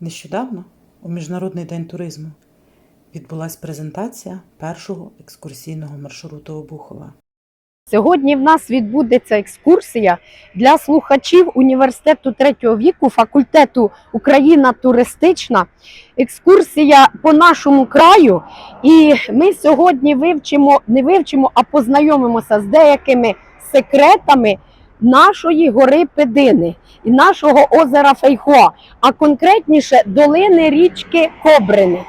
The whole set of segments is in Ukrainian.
Нещодавно, у Міжнародний день туризму, відбулася презентація першого екскурсійного маршруту Обухова. Сьогодні в нас відбудеться екскурсія для слухачів університету третього віку, факультету Україна туристична. Екскурсія по нашому краю. І ми сьогодні вивчимо, не вивчимо, а познайомимося з деякими секретами нашої гори Педини і нашого озера Фейхоа, а конкретніше долини річки Кобрини.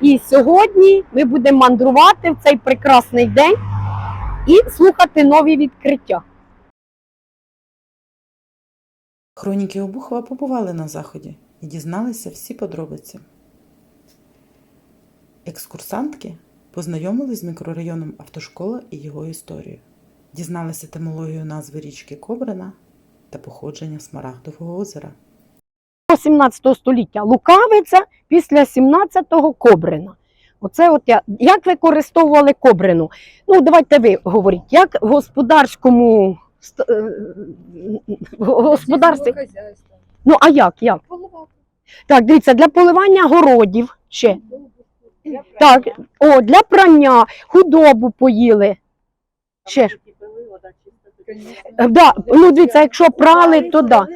І сьогодні ми будемо мандрувати в цей прекрасний день і слухати нові відкриття. Хроніки Обухова побували на заході і дізналися всі подробиці. Екскурсантки познайомились з мікрорайоном Автошкола і його історією, дізналися етимологію назви річки Кобрина та походження Смарагдового озера. 17 століття Лукавиця після 17-го Кобрина. Оце от я. Як використовували Кобрину? Ну, давайте ви говоріть, як в господарському е, в господарстві. Ну, а як? як? Так, дивіться, для поливання городів ще. Так, о, для прання, худобу поїли. Ще ж. Е, Да, ну дивіться, якщо прали, то да.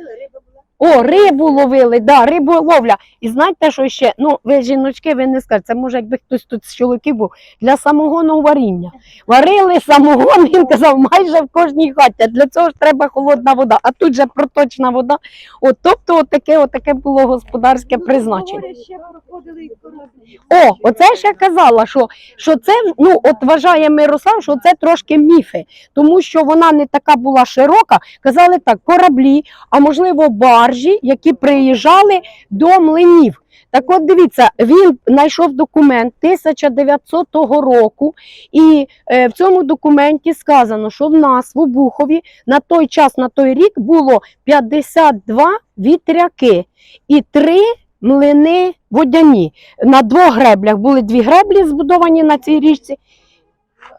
О, рибу ловили, да, риболовля. І знаєте, що ще? Ну, ви жіночки, ви не скажете, це може, якби хтось тут з чоловіків був, для самогонного варіння. Варили самогон, він казав, майже в кожній хаті. Для цього ж треба холодна вода, а тут же проточна вода. От, тобто, от таке, от таке було господарське призначення. О, оце ж я казала, що, що це, ну, от вважає Мирослав, що це трошки міфи, тому що вона не така була широка. Казали так, кораблі, а можливо баржі, які приїжджали до млинів. Так от дивіться, він знайшов документ 1900 року, і е, в цьому документі сказано, що в нас в Обухові на той час, на той рік було 52 вітряки і 3 млини водяні. На двох греблях були дві греблі збудовані на цій річці.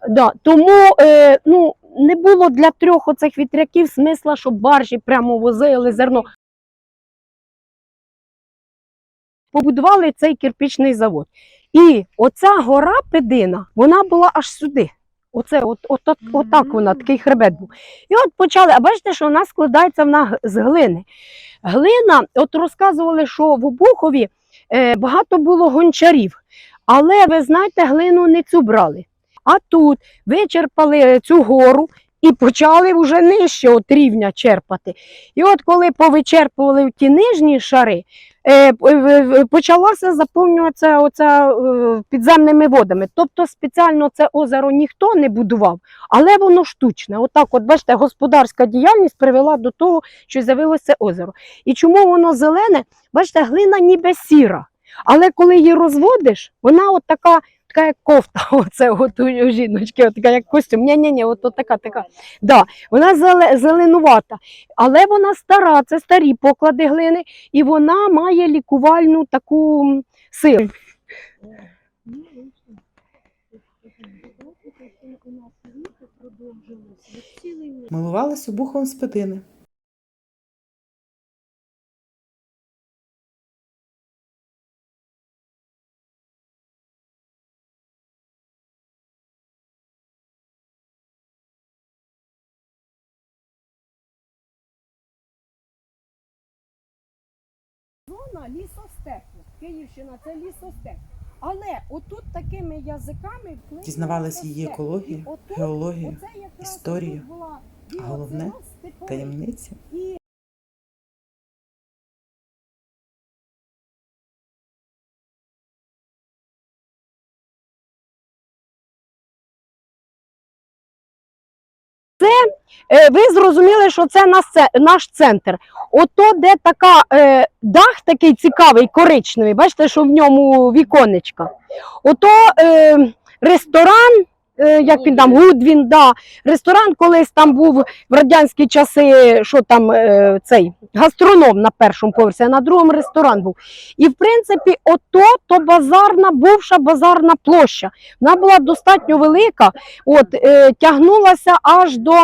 Да, тому е, ну, не було для трьох оцих вітряків смисла, щоб баржі прямо возили зерно. Побудували цей кирпичний завод. І оця гора Педина, вона була аж сюди. Оце, от, от, от, отак вона, такий хребет був. І от почали, а бачите, що вона складається вона з глини. Глина, от розказували, що в Обухові е, багато було гончарів, але ви знаєте, глину не цю брали. А тут вичерпали цю гору і почали вже нижче от рівня черпати. І от коли повичерпували ті нижні шари, е, п- в- в- почалося заповнюватися оця, е, підземними водами. Тобто спеціально це озеро ніхто не будував, але воно штучне. Отак, от бачите, господарська діяльність привела до того, що з'явилося озеро. І чому воно зелене? Бачите, глина ніби сіра. Але коли її розводиш, вона от така, така як кофта, оце от у жіночки, така як костюм. Ні, ні, ні, от, от така, така. Да, вона зеленувата, але вона стара, це старі поклади глини, і вона має лікувальну таку силу. Милувались Обуховом з. Зона лісостепу. Київщина це лісостеп. Але отут такими язиками вплинуло її лісостеп. екологію, геологію, історію, а головне таємниця. І Е, ви зрозуміли, що це наш, центр. Ото, де така е, дах такий цікавий, коричневий, бачите, що в ньому віконечка. Ото е, ресторан, як він там, Гудвін, да. ресторан колись там був в радянські часи, що там е, цей гастроном на першому поверсі, а на другому ресторан був. І в принципі, ото то базарна, бувша базарна площа. Вона була достатньо велика, от, е, тягнулася аж до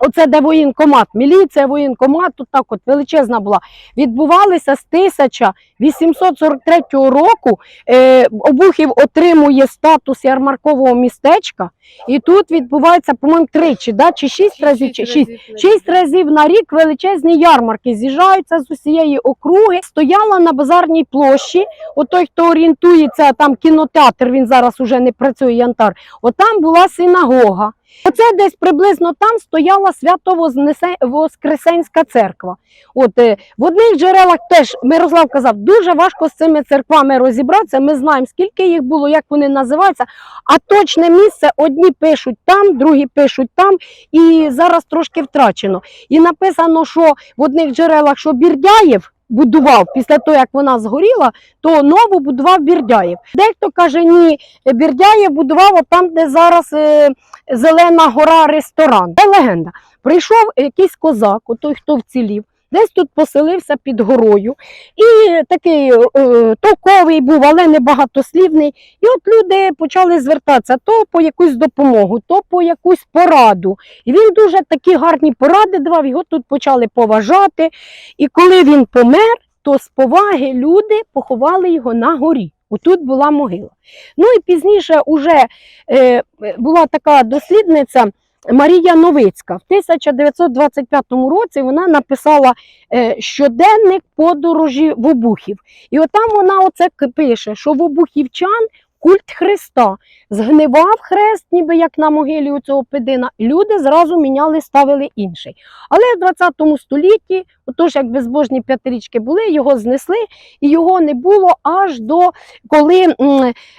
Оце де воєнкомат, міліція, воєнкомат, тут так от величезна була. Відбувалися з 1843 року. Е, Обухів отримує статус ярмаркового містечка, і тут відбувається, по-моєму, тричі, да? чи шість разів, чи шість. Шість разів на рік величезні ярмарки з'їжджаються з усієї округи. Стояла на базарній площі. От той, хто орієнтується, там кінотеатр, він зараз уже не працює янтар. Отам була синагога. Оце десь приблизно там стояла Свято-Воскресенська церква. От е, в одних джерелах теж Мирослав казав, дуже важко з цими церквами розібратися. Ми знаємо, скільки їх було, як вони називаються. А точне місце одні пишуть там, другі пишуть там, і зараз трошки втрачено. І написано, що в одних джерелах, що Бірдяєв будував після того, як вона згоріла, то нову будував Бірдяєв. Дехто каже, ні, Бірдяєв будував там, де зараз е, Зелена гора ресторан. Це легенда. Прийшов якийсь козак, той, хто вцілів. Десь тут поселився під горою. І такий е, толковий був, але не багатослівний. І от люди почали звертатися то по якусь допомогу, то по якусь пораду. І він дуже такі гарні поради давав, його тут почали поважати. І коли він помер, то з поваги люди поховали його на горі. Отут була могила. Ну і пізніше уже е, була така дослідниця Марія Новицька. В 1925 році вона написала е, щоденник подорожі в Обухів. І отам вона оце пише, що в Обухівчан культ Христа згнивав хрест, ніби як на могилі у цього педина. і Люди зразу міняли, ставили інший. Але в 20 столітті, отож, як безбожні п'ятирічки були, його знесли, і його не було аж до коли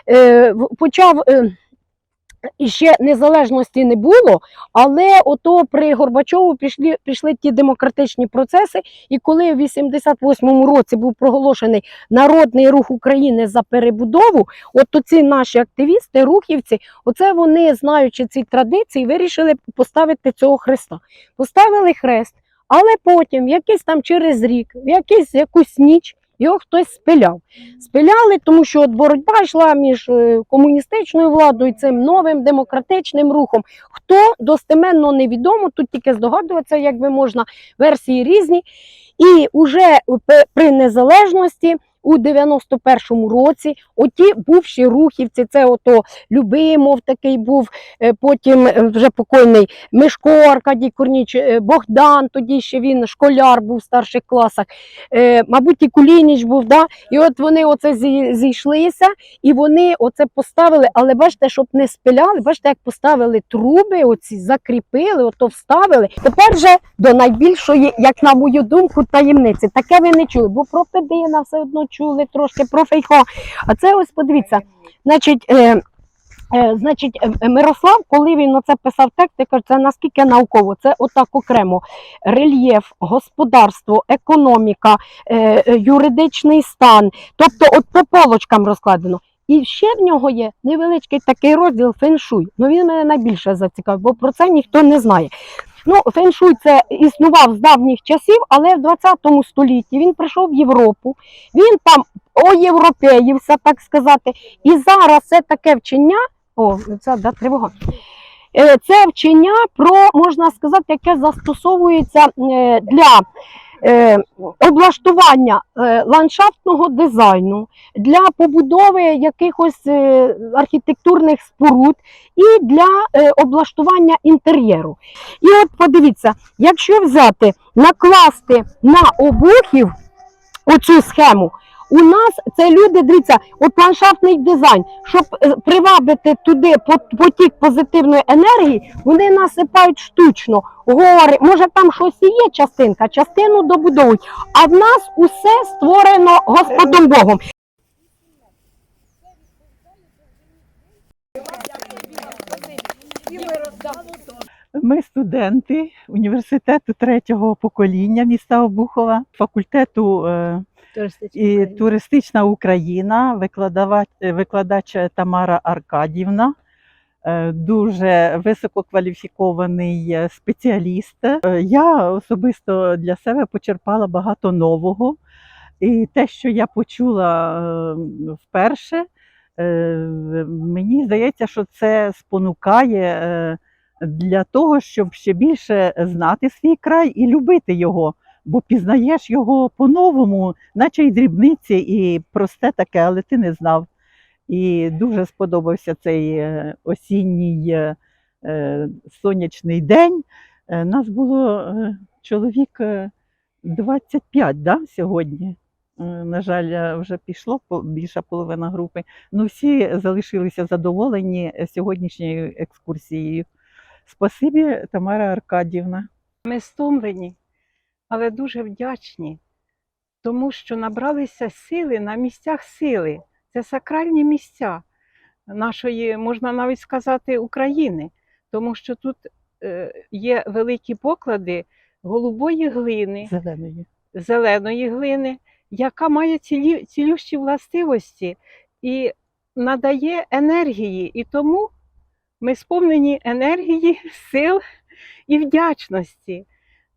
е, почав. Е, і ще незалежності не було, але ото при Горбачову пішли, пішли ті демократичні процеси. І коли в 88-му році був проголошений Народний рух України за перебудову, от ці наші активісти, рухівці, оце вони, знаючи ці традиції, вирішили поставити цього хреста. Поставили хрест, але потім, якийсь там через рік, в якийсь якусь ніч. Його хтось спиляв. Спиляли, тому що от боротьба йшла між е, комуністичною владою і цим новим демократичним рухом. Хто достеменно невідомо, тут тільки здогадуватися, якби можна, версії різні. І вже при незалежності у 91-му році оті бувші рухівці, це ото Любимов такий був, е, потім е, вже покойний Мишко Аркадій Корніч, е, Богдан, тоді ще він школяр був в старших класах, мабуть, і Кулініч був. Да? І от вони оце зійшлися, і вони оце поставили, але бачите, щоб не спиляли, бачите, як поставили труби, оці закріпили, ото вставили. Тепер же до найбільшої, як на мою думку, таємниці. Таке ви не чули, бо про Педина все одно чули трошки, про Фейхо. А це ось подивіться, значить. Е, Е, значить, е, е, Мирослав, коли він оце писав текст, я кажу, це наскільки науково, це отак окремо. Рельєф, господарство, економіка, е, юридичний стан. Тобто, от по полочкам розкладено. І ще в нього є невеличкий такий розділ феншуй. Ну він мене найбільше зацікавив, бо про це ніхто не знає. Ну, феншуй це існував з давніх часів, але в 20 столітті він прийшов в Європу. Він там оєвропеївся, так сказати. І зараз це таке вчення. О, це да, тривога. Е, Це вчення про, можна сказати, яке застосовується е, для облаштування е, ландшафтного дизайну, для побудови якихось е, архітектурних споруд і для е, облаштування інтер'єру. І от подивіться, якщо взяти, накласти на обухів оцю схему, у нас це люди, дивіться, от ландшафтний дизайн, щоб е, привабити туди пот- потік позитивної енергії, вони насипають штучно гори. Може там щось і є частинка, частину добудовують. А в нас усе створено Господом Богом. Ми студенти університету третього покоління міста Обухова, факультету е, і туристична Україна, викладава- е, викладач Тамара Аркадівна, е, дуже висококваліфікований спеціаліст. Я особисто для себе почерпала багато нового. І те, що я почула вперше, мені здається, що це спонукає. Для того, щоб ще більше знати свій край і любити його. Бо пізнаєш його по-новому, наче й дрібниці, і просте таке, але ти не знав. І дуже сподобався цей е, осінній е, е, сонячний день. Нас було чоловік е, 25 да, сьогодні. На жаль, вже пішло більша половина групи. Ну, всі залишилися задоволені сьогоднішньою екскурсією. Спасибі, Тамара Аркадівна. Ми стомлені, але дуже вдячні, тому що набралися сили на місцях сили. Це сакральні місця нашої, можна навіть сказати, України, тому що тут е, є великі поклади голубої глини, Зеленої. зеленої глини, яка має цілющі властивості і надає енергії. І тому ми сповнені енергії, сил і вдячності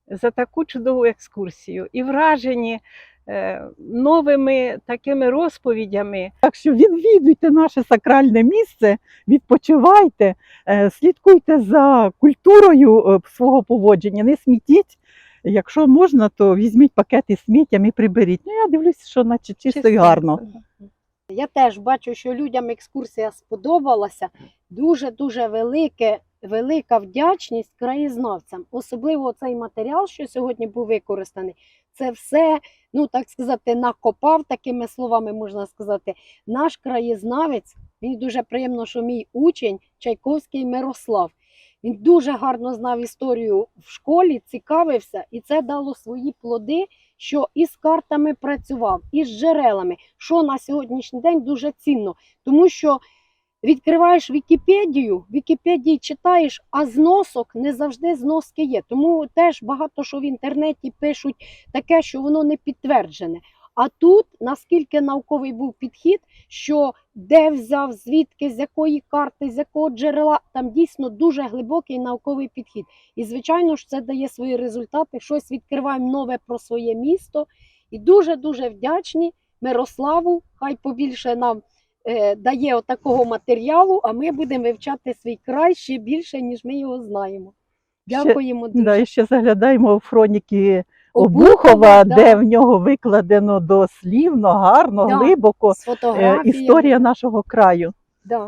за таку чудову екскурсію і вражені е, новими такими розповідями. Так що відвідуйте наше сакральне місце, відпочивайте, е, слідкуйте за культурою е, свого поводження, не смітіть. Якщо можна, то візьміть пакети сміттям і приберіть. Ну, я дивлюся, що наче чисто і гарно. Я теж бачу, що людям екскурсія сподобалася. Дуже дуже велике, велика вдячність краєзнавцям. Особливо цей матеріал, що сьогодні був використаний. Це все, ну так сказати, накопав такими словами можна сказати. Наш краєзнавець. Мені дуже приємно, що мій учень Чайковський Мирослав. Він дуже гарно знав історію в школі, цікавився, і це дало свої плоди, що і з картами працював, і з джерелами, що на сьогоднішній день дуже цінно, тому що відкриваєш Вікіпедію, Вікіпедії читаєш, а зносок не завжди зноски є. Тому теж багато що в інтернеті пишуть таке, що воно не підтверджене. А тут наскільки науковий був підхід, що де взяв, звідки, з якої карти, з якого джерела, там дійсно дуже глибокий науковий підхід. І звичайно ж це дає свої результати. Щось відкриваємо нове про своє місто. І дуже дуже вдячні Мирославу. Хай побільше нам дає такого матеріалу, а ми будемо вивчати свій край ще більше, ніж ми його знаємо. Дякуємо дуже. Да, і ще заглядаємо в хроніки Обухова, Обухова, да. де в нього викладено дослівно, гарно, Да. глибоко е, історія нашого краю.